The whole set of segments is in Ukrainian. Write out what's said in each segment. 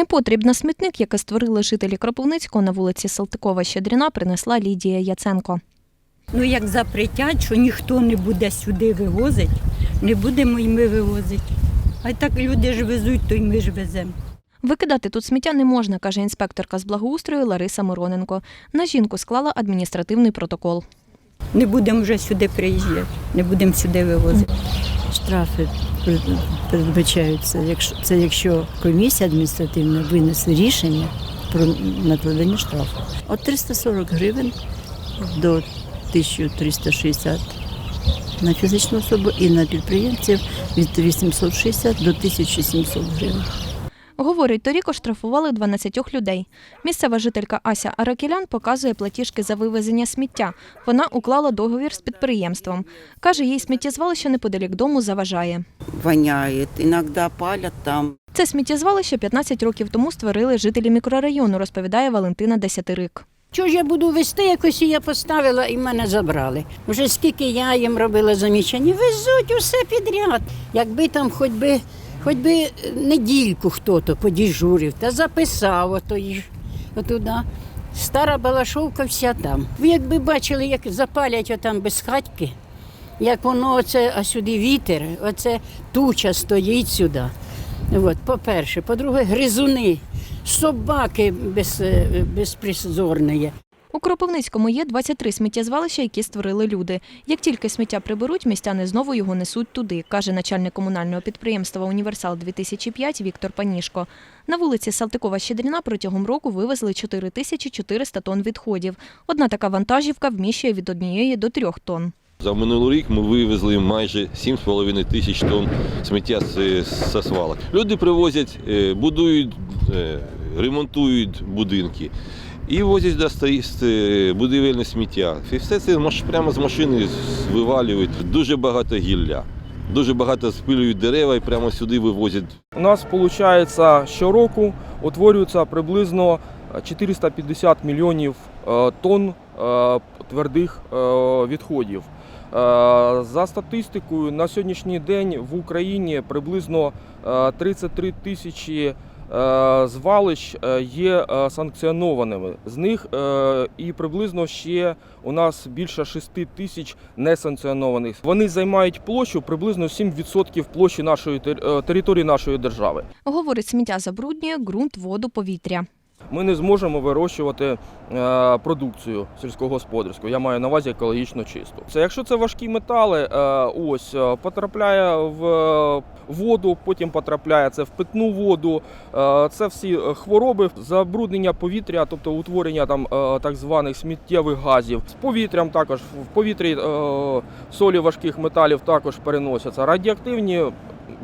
Непотріб на смітник, яке створили жителі Кропивницького на вулиці Салтикова Щедріна, принесла Лідія Яценко. Ну як запретять, що ніхто не буде сюди вивозити, не будемо й ми вивозити. А так люди ж везуть, то й ми ж веземо. Викидати тут сміття не можна, каже інспекторка з благоустрою Лариса Мироненко. На жінку склала адміністративний протокол. Не будемо вже сюди приїжджати, не будемо сюди вивозити. Штрафи передбачаються, якщо це якщо комісія адміністративна винесе рішення про накладення штрафу. От 340 гривень до 1360 на фізичну особу і на підприємців від 860 до 1700 гривень. Говорить, торік оштрафували 12 людей. Місцева жителька Ася Аракілян показує платіжки за вивезення сміття. Вона уклала договір з підприємством. Каже, їй сміттєзвалище неподалік дому заважає. воняет, иногда палят там. Це сміттєзвалище 15 років тому створили жителі мікрорайону, розповідає Валентина Десятирик. Чого ж я буду вести, якось я поставила і мене забрали. Вже скільки я їм робила замічання, везуть усе підряд. Якби там хоч би, хоч би недільку хто-то подіжурив та записав ото їх отуда. Стара балашовка вся там. Ви якби бачили, як запалять отам без хатьки, як воно оце, а сюди вітер, оце туча стоїть сюди. От, по-перше. По-друге, гризуни, собаки без, е, безпризорні. У Кропивницькому є 23 сміттєзвалища, які створили люди. Як тільки сміття приберуть, містяни знову його несуть туди, каже начальник комунального підприємства Універсал 2005 Віктор Панішко. На вулиці Салтикова Щедріна протягом року вивезли 4400 тонн відходів. Одна така вантажівка вміщує від однієї до трьох тонн. За минулий рік ми вивезли майже 7,5 тисяч тонн сміття з, свалок. Люди привозять, е, будують, е, ремонтують будинки і возять до будівельне сміття. І все це прямо з машини вивалюють. Дуже багато гілля. Дуже багато спилюють дерева і прямо сюди вивозять У нас виходить щороку утворюється приблизно 450 мільйонів е, тонн е, твердих е, відходів. Е, За статистикою, на сьогоднішній день в Україні приблизно е, 33 тисячі е, звалищ е, є е, санкціонованими. З них е, і приблизно ще у нас більше 6 тисяч несанкціонованих. Вони займають площу приблизно 7% площі нашої тер- е, території нашої держави. Говорить, сміття забруднює ґрунт, воду, повітря. Ми не зможемо вирощувати е, продукцію сільськогосподарську. Я маю на увазі екологічно чисту. Це якщо це важкі метали, е, ось е, потрапляє в воду, потім потрапляє це в питну воду. Це всі хвороби, забруднення повітря, тобто утворення там так званих сміттєвих газів. З повітрям також в повітрі солі важких металів також переносяться. Радіоактивні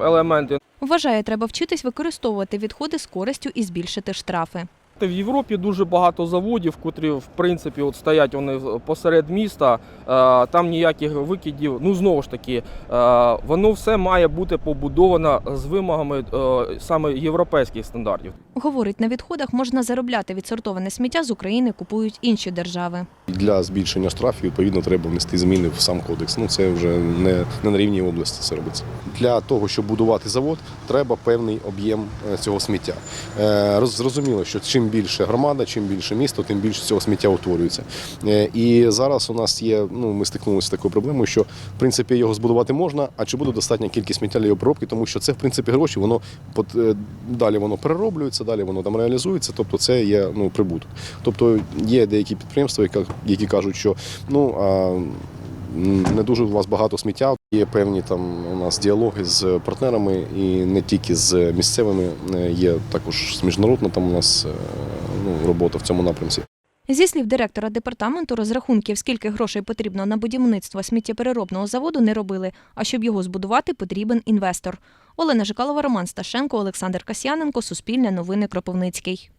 елементи Вважає, треба вчитись використовувати відходи з користю і збільшити штрафи. В Європі дуже багато заводів, котрі в принципі от стоять вони посеред міста. е, Там ніяких викидів. Ну знову ж таки, е, воно все має бути побудовано з вимогами е, саме європейських стандартів. Говорить, на відходах можна заробляти відсортоване сміття з України купують інші держави. Для збільшення штрафів відповідно треба внести зміни в сам кодекс. Ну це вже не, не на рівні області це робиться. Для того, щоб будувати завод, треба певний об'єм е, цього сміття. Е, Зрозуміло, що чим більше громада, чим більше місто, тим більше цього сміття утворюється. Е, І зараз у нас є. Ну ми стикнулися з такою проблемою, що в принципі його збудувати можна, а чи буде достатня кількість сміття для обробки, тому що це в принципі гроші, воно далі воно перероблюється, далі воно там реалізується. Тобто це є ну прибуток. Тобто є деякі підприємства, які, які кажуть, що ну а, не дуже у вас багато сміття. Є певні там у нас діалоги з партнерами, і не тільки з місцевими, е, є також з міжнародна там у нас е, ну, робота в цьому напрямці. Зі слів директора департаменту, розрахунків, скільки грошей потрібно на будівництво сміттєпереробного заводу, не робили. А щоб його збудувати, потрібен інвестор. Олена Жикалова, Роман Сташенко, Олександр Касьяненко, Суспільне новини Кропивницький.